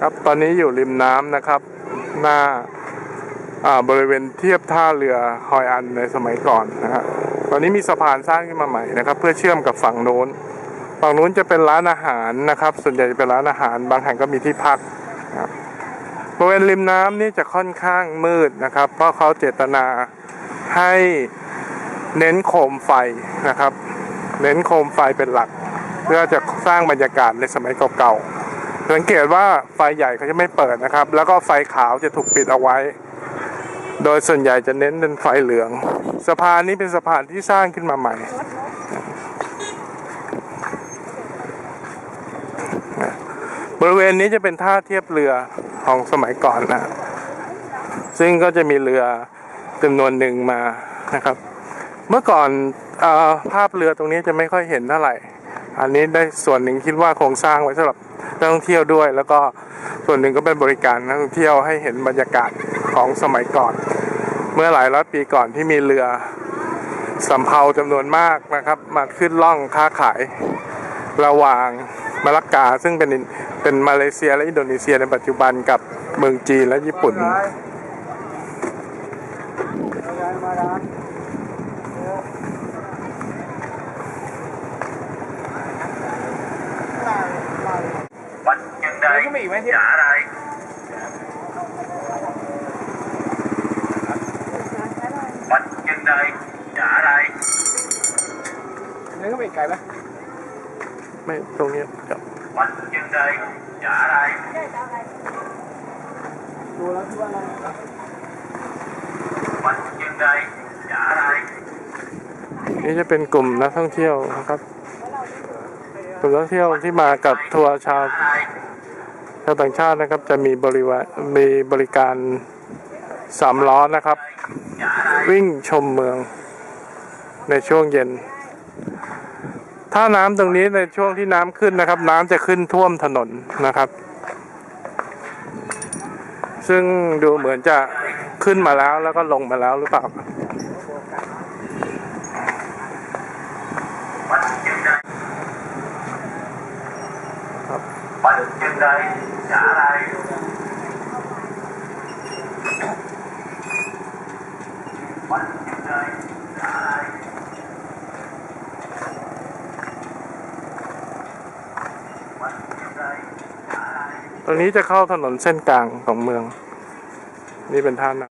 ครับตอนนี้อยู่ริมน้ำนะครับ หน้าบริเวณเทียบท่าเรือฮอยอันในสมัยก่อนนะครับตอนนี้มีสะพานสร้างขึ้นมาใหม่นะครับ เพื่อเชื่อมกับฝั่งโน้น ฝั่งโน้นจะเป็นร้านอาหารนะครับ ส่วนใหญ่จะเป็นร้านอาหาร บางแห่งก็มีที่พักนะบบริเวณริมน้ำนี่จะค่อนข้างมืดนะครับ เพราะเขาเจตนาให้เน้นโคมไฟนะครับ เน้นโคมไฟเป็นหลัก เพื่อจะสร้างบรรยากาศในสมัยเก่าๆ สังเกตว่าไฟใหญ่เขาจะไม่เปิดนะครับ แล้วก็ไฟขาวจะถูกปิดเอาไว้ โดยส่วนใหญ่จะเน้นเป็นไฟเหลือง สะพานนี้เป็นสะพานที่สร้างขึ้นมาใหม่ บริเวณนี้จะเป็นท่าเทียบเรือของสมัยก่อนนะ ซึ่งก็จะมีเรือจำนวนหนึ่งมานะครับ เมื่อก่อนอภาพเรือตรงนี้จะไม่ค่อยเห็นเท่าไหร่ อันนี้ได้ส่วนหนึ่งคิดว่าโครงสร้างไว้สำหรับ นักท่องเที่ยวด้วย แล้วก็ส่วนหนึ่งก็เป็นบริการนักท่องเที่ยวให้เห็นบรรยากาศของสมัยก่อน เมื่อหลายร้อยปีก่อนที่มีเรือสำเภาจำนวนมากนะครับมาขึ้นล่องค้าขายระหว่างมาลักกาซึ่งเป็นเป็นมาเลเซียและอินโดนีเซียในปัจจุบันกับเมืองจีนและญี่ปุ่นวัดยังไง ก็ มีอีกไหมที่อย่าอะไรวัดยังไงอย่าอะไรเนื้อก็ไม่ไกลปะไม่ตรงนี้ครับวัดยังไงอย่าอะไรดูแล้วที่ว่าอะไรวัดยังไงอย่าอะไรนี่จะเป็นกลุ่มนักท่องเที่ยวนะครับ กลุ่มนักท่องเที่ยวที่มากับทัวร์ชาว อะไรชาวต่างชาตินะครับจะมีบริวามีบริการสามล้อนะครับ วิ่งชมเมืองในช่วงเย็น ถ้าน้ำตรงนี้ในช่วงที่น้ำขึ้นนะครับ น้ำจะขึ้นท่วมถนนนะครับ ซึ่งดูเหมือนจะขึ้นมาแล้วแล้วก็ลงมาแล้วหรือเปล่า วัดยังไง ครับ วัดยังไงอย่าอะไรวันยังไงอย่าอะไรวัดยังไงอย่าอะไรตรงนี้จะเข้าถนนเส้นกลางของเมือง นี่เป็นท่าน้